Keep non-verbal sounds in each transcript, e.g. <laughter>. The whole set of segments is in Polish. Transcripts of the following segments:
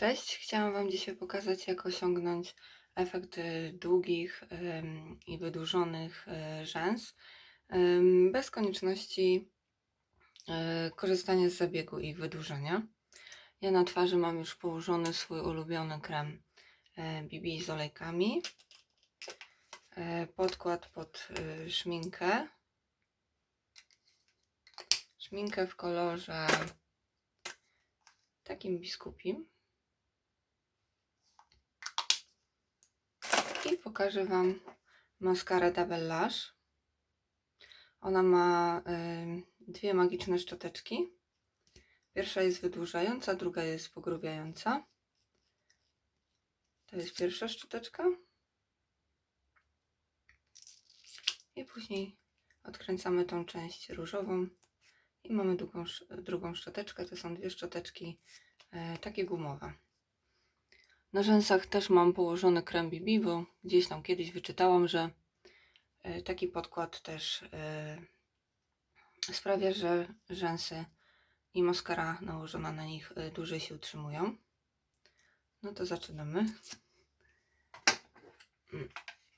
Cześć, chciałam Wam dzisiaj pokazać, jak osiągnąć efekt y, długich i wydłużonych y, rzęs bez konieczności y, korzystania z zabiegu i wydłużenia. Ja na twarzy mam już położony swój ulubiony krem BB z olejkami, podkład pod szminkę, szminkę w kolorze takim biskupim. I pokażę Wam maskarę Double Lash. Ona ma y, dwie magiczne szczoteczki. Pierwsza jest wydłużająca, druga jest pogrubiająca. To jest pierwsza szczoteczka. I później odkręcamy tą część różową i mamy drugą, drugą szczoteczkę. To są dwie szczoteczki y, takie gumowe. Na rzęsach też mam położony krem BB, bo gdzieś tam kiedyś wyczytałam, że e, taki podkład też e, sprawia, że rzęsy i maskara nałożona na nich e, dłużej się utrzymują. No to zaczynamy.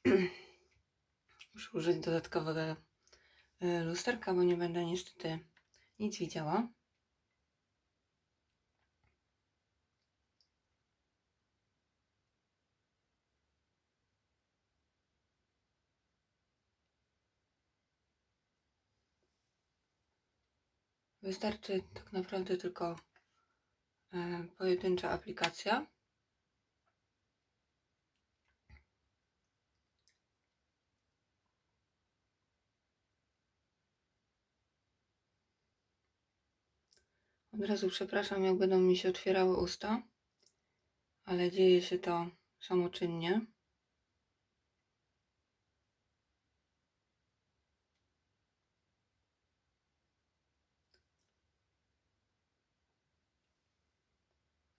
<clears throat> Muszę użyć dodatkowego lusterka, bo nie będę niestety nic widziała. Wystarczy tak naprawdę tylko e, pojedyncza aplikacja. Od razu przepraszam, jak będą mi się otwierały usta, ale dzieje się to samoczynnie.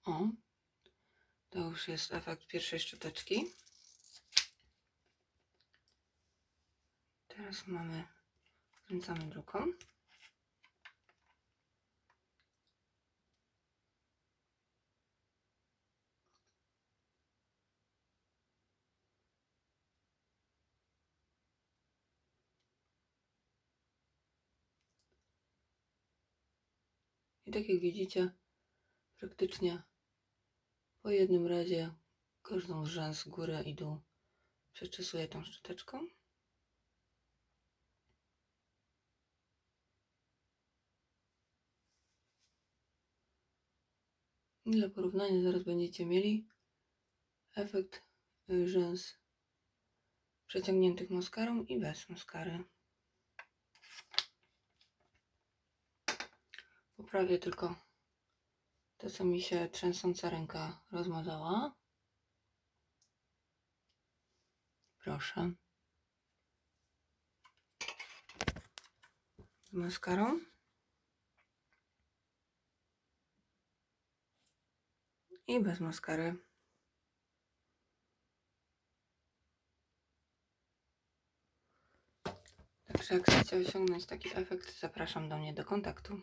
O, to już jest efekt pierwszej szczoteczki. Teraz mamy, kręcamy drugą. I tak jak widzicie, praktycznie po jednym razie każdą z rzęs górę i dół przeczesuję tą szczoteczką. Dla porównania zaraz będziecie mieli efekt y, rzęs przeciągniętych maskarą i bez maskary. Poprawię tylko to, co mi się trzęsąca ręka rozmazała. Proszę. Maskarą. I bez maskary. Także jak chcecie osiągnąć taki efekt, zapraszam do mnie do kontaktu.